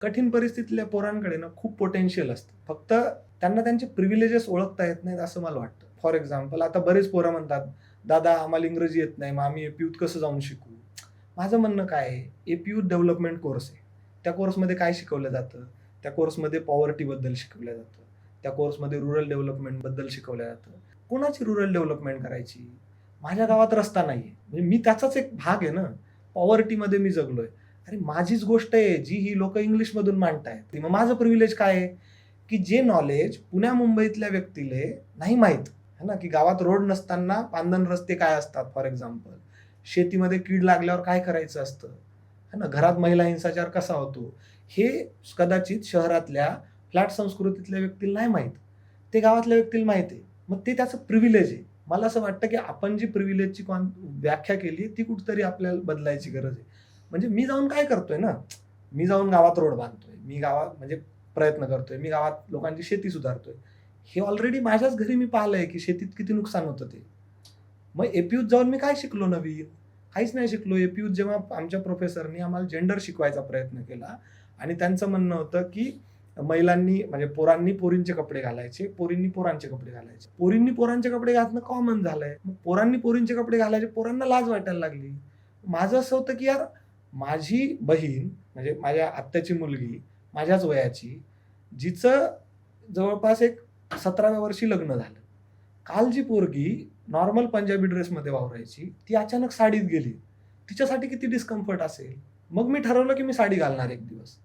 कठीण परिस्थितीतल्या पोरांकडे ना खूप पोटेन्शियल असतं. फक्त त्यांना त्यांचे प्रिव्हिलेजेस ओळखता येत नाहीत असं मला वाटतं. फॉर एक्झाम्पल आता बरेच पोरं म्हणतात दादा आम्हाला इंग्रजी येत नाही मग आम्ही एपीयूत कसं जाऊन शिकू? माझं म्हणणं काय आहे एपीयूत डेव्हलपमेंट कोर्स आहे. त्या कोर्समध्ये काय शिकवलं जातं? त्या कोर्समध्ये पॉवर्टीबद्दल शिकवलं जातं. त्या कोर्समध्ये रुरल डेव्हलपमेंटबद्दल शिकवलं जातं. कोणाची रुरल डेव्हलपमेंट करायची? माझ्या गावात रस्ता नाही आहे म्हणजे मी त्याचाच एक भाग आहे ना. पॉवर्टीमध्ये मी जगलो आहे अरे माझीच गोष्ट आहे जी ही लोक इंग्लिशमधून मांडतायत. मग माझं प्रिव्हिलेज काय आहे? की जे नॉलेज पुण्या मुंबईतल्या व्यक्तीले नाही माहीत. है ना? की गावात रोड नसताना पांदन रस्ते काय असतात फॉर एक्झाम्पल शेतीमध्ये कीड लागल्यावर काय करायचं असतं? है ना? घरात महिला हिंसाचार कसा होतो? हे कदाचित शहरातल्या फ्लॅट संस्कृतीतल्या व्यक्तीला नाही माहीत. ते गावातल्या व्यक्तीला माहीत आहे. मग ते त्याचं प्रिव्हिलेज आहे. मला असं वाटतं की आपण जी प्रिव्हिलेजची कॉन व्याख्या केली ती कुठतरी आपल्याला बदलायची गरज आहे. म्हणजे मी जाऊन काय करतोय ना मी जाऊन गावात रोड बांधतोय मी गावात म्हणजे प्रयत्न करतोय मी गावात लोकांची शेती सुधारतोय. हे ऑलरेडी माझ्याच घरी मी पाहिलंय की शेतीत किती नुकसान होतं ते. मग एपीयूत जाऊन मी काय शिकलो नवीन काहीच नाही शिकलो. एपीयूत जेव्हा आमच्या प्रोफेसरनी आम्हाला जेंडर शिकवायचा प्रयत्न केला आणि त्यांचं म्हणणं होतं की महिलांनी म्हणजे पोरांनी पोरींचे कपडे घालायचे पोरींनी पोरांचे कपडे घालायचे. पोरींनी पोरांचे कपडे घालणं कॉमन झालंय. मग पोरांनी पोरींचे कपडे घालायचे पोरांना लाज वाटायला लागली. माझं असं होतं की यार माझी बहीण म्हणजे माझ्या आत्याची मुलगी माझ्याच वयाची जिचं जवळपास एक सतराव्या वर्षी लग्न झालं. काल जी पोरगी नॉर्मल पंजाबी ड्रेसमध्ये वावरायची ती अचानक साडीत गेली. तिच्यासाठी किती डिस्कम्फर्ट असेल? मग मी ठरवलं की मी साडी घालणार एक दिवस.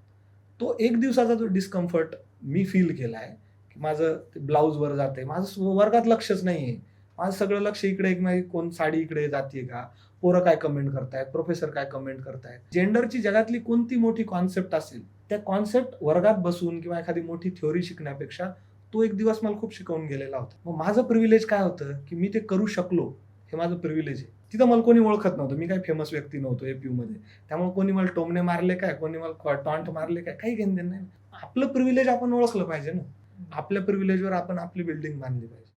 तो एक दिवसाचा जो डिस्कम्फर्ट मी फील केलाय की माझं ते ब्लाऊजवर जाते माझं वर्गात लक्षच नाहीये. माझं सगळं लक्ष इकडे एक नाही कोण साडी इकडे जाते का? पोरं काय कमेंट करतायत? प्रोफेसर काय कमेंट करतायत? जेंडरची जगातली कोणती मोठी कॉन्सेप्ट असेल? त्या कॉन्सेप्ट वर्गात बसून किंवा एखादी मोठी थ्योरी शिकण्यापेक्षा तो एक दिवस मला खूप शिकवून गेलेला होता. मग माझं प्रिव्हिलेज काय होतं की मी ते करू शकलो हे माझं प्रिव्हिलेज आहे. तिथं मला कोणी ओळखत नव्हतं. मी काही फेमस व्यक्ती नव्हतो एपीयू मध्ये. त्यामुळे कोणी मला टोमणे मारले काय? कोणी मला टॉन्ट मारले काय? काही घेणं देणं नाही. आपलं प्रिव्हिलेज आपण ओळखलं पाहिजे ना. आपल्या प्रिव्हिलेजवर आपण आपली बिल्डिंग बांधली पाहिजे.